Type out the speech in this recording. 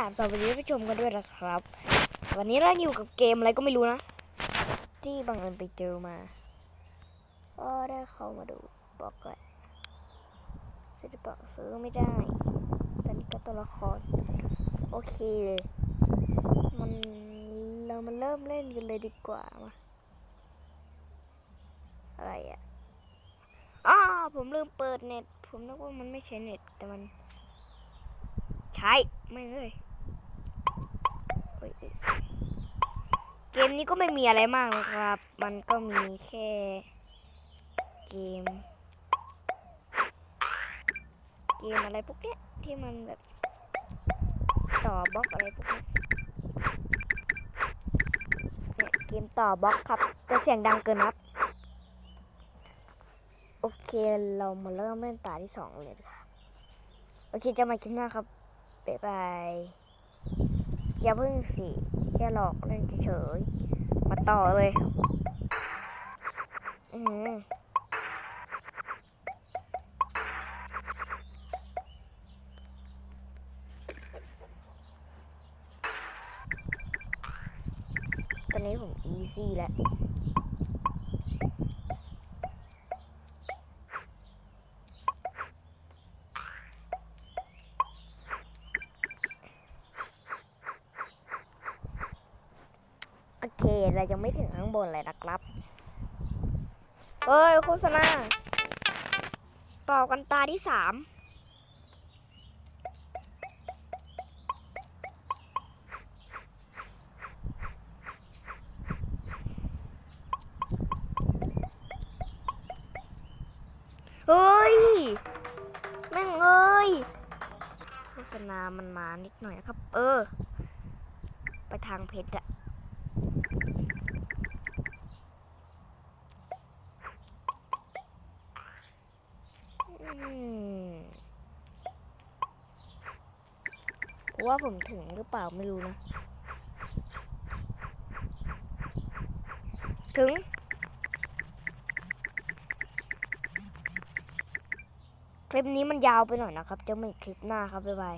ค่ะสวัสดีท่ผู้ชมกันด้วยนะครับ วันนี้เราอยู่กับเกมอะไรก็ไม่รู้นะ ที่บังเอิญไปเจอมาก็ได้เข้ามาดูบอกแหละซื้อหรือเปล่าซื้อไม่ได้ตอนนี้ก็ตัวละคร โอเคเลยมันเรามาเริ่มเล่นกันเลยดีกว่ามาอะไรอะอ้าผมลืมเปิดเน็ต ผมนึกว่ามันไม่ใช้เน็ตแต่มัน ใช้ ไม่เลย เอ้ยเกมนี้ก็ไม่มีอะไรมากนะครับ มันก็มีแค่เกม เกมอะไรพวกเนี้ยที่มันแบบต่อบล็อกอะไรพวกเนี้ยเนี่ยเกมต่อบล็อกครับแต่เสียงดังเกินครับ โอเคเรามาเริ่มเล่นตาที่สองเลยดีกว่าโอเคจะมาคลิปหน้าครับ บ๊ายบาย อย่าเพิ่งสิ แค่หลอกเล่นเฉยๆ มาต่อเลย อืมตอนนี้ผมอีซี่แล้ว โอเคเรายังไม่ถึงข้างบนเลยนะครับเฮ้ยโฆษณาต่อกันตาที่สามเฮ้ย แม่งเอ้ยโฆษณามันมานิดหน่อยครับ เออ ไปทางเพชรอะ ว่าผมถึงหรือเปล่าไม่รู้นะ ถึง คลิปนี้มันยาวไปหน่อยนะครับ จะมีคลิปหน้าครับ บ๊ายบาย